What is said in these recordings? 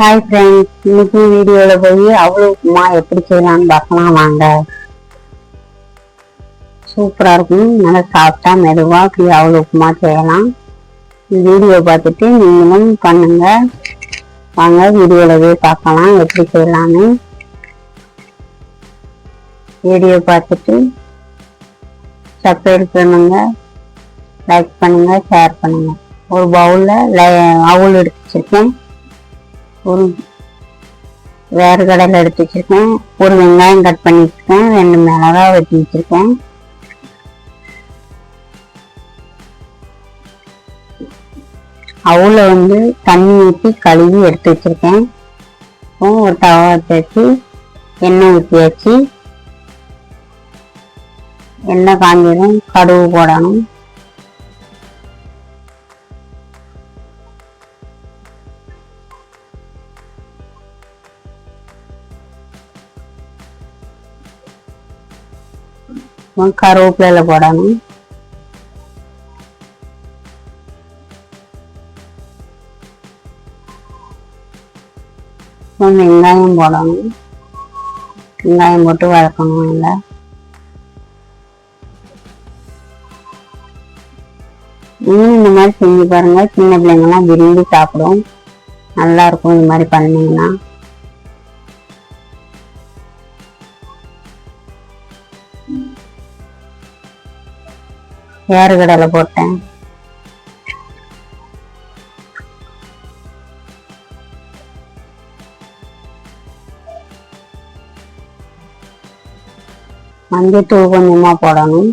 Hi friends இன்னைக்கு வீடியோவில் போய் அவ்வளோ உப்புமா எப்படி செய்யலாம்னு பார்க்கலாம். வாங்க. சூப்பராக இருக்கும். நல்லா சாப்பிட்டா மெதுவாக இப்படி அவ்வளோ உப்புமா செய்யலாம். வீடியோ பார்த்துட்டு நீங்களும் பண்ணுங்க. வாங்க வீடியோவில் போய் பார்க்கலாம். எப்படி செய்யலாம்னு. வீடியோ பார்த்துட்டு சப்ஸ்கிரைப் பண்ணுங்க. லைக் பண்ணுங்க ஷேர் பண்ணுங்க. ஒரு பவுலில் அவுள் எடுத்து வச்சுருக்கேன். ஒரு வேறு கடலை எடுத்து வச்சுருக்கேன். ஒரு வெங்காயம் கட் பண்ணி வச்சுருக்கேன் ரெண்டு மிளகா வெட்டி வச்சுருக்கேன். அவுல வந்து தண்ணி ஊற்றி கழுவி எடுத்து வச்சுருக்கேன். ஒரு தவா வச்சு எண்ணெய் ஊற்றியாச்சு எண்ணெய் காஞ்சதும் கடுகு போடணும். கருவேப்பிலையில போடணும். வெங்காயம் போடணும். வெங்காயம் போட்டு வதக்கணும் நல்லா. நீங்களும் இந்த மாதிரி செஞ்சு பாருங்கள் சின்ன பிள்ளைங்கலாம் விரும்பி சாப்பிடும். நல்லா இருக்கும் இந்த மாதிரி பண்ணீங்கன்னா. ஏறு கடலை போட்டேன். மஞ்சத்தூள் கொஞ்சமா போடணும்.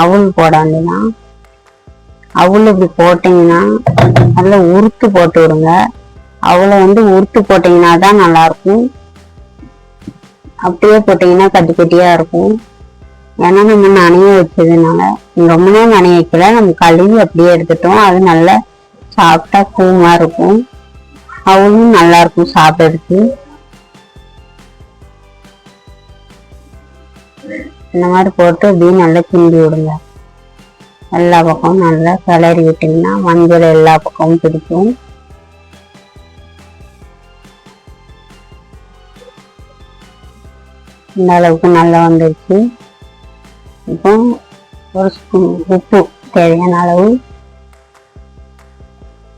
அவுள் போடாதுன்னா அவுள் இப்படி போட்டீங்கன்னா நல்லா உருத்து போட்டு விடுங்க. அவளை வந்து உருட்டு போட்டிங்கன்னா தான் நல்லாயிருக்கும். அப்படியே போட்டிங்கன்னா கட்டி கட்டியாக இருக்கும். ஏன்னா நம்ம நனைய வச்சதுனால. ரொம்ப நேரம் நனைய வைக்கல. நம்ம கழுவி அப்படியே எடுத்துட்டோம். அது நல்லா சாப்பிட்டா கூமாக இருக்கும். அவளும் நல்லா இருக்கும் சாப்பிட்றதுக்கு. இந்த மாதிரி போட்டு அப்படியே நல்லா கிண்டி விடுங்க. எல்லா பக்கமும் நல்லா கிளறி விட்டிங்கன்னா மஞ்சள் எல்லா பக்கமும் பிடிக்கும். இந்த அளவுக்கு நல்லா வந்துருச்சு. இப்போ ஒரு ஸ்பூன் உப்பு தேவையான அளவு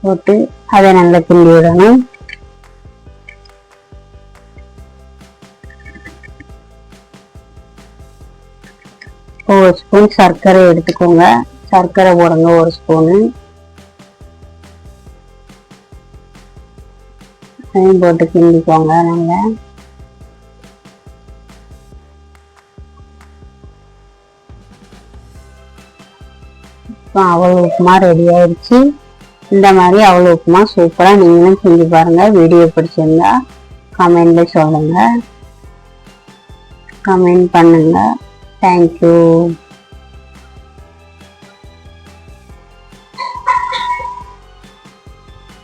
போட்டு அதை நல்லா கிண்டி விடணும். ஒரு ஸ்பூன் சர்க்கரை எடுத்துக்கோங்க. சர்க்கரை போடுங்க ஒரு ஸ்பூனு. அதையும் போட்டு கிண்டிக்கோங்க நல்லா. இப்போ அவள் உப்புமா ரெடி ஆயிடுச்சு இந்த மாதிரி அவள் உப்புமா சூப்பராக நீங்களும் செஞ்சு பாருங்கள் வீடியோ பிடிச்சிருந்தா கமெண்ட்ல சொல்லுங்கள் கமெண்ட் பண்ணுங்கள் தேங்க்யூ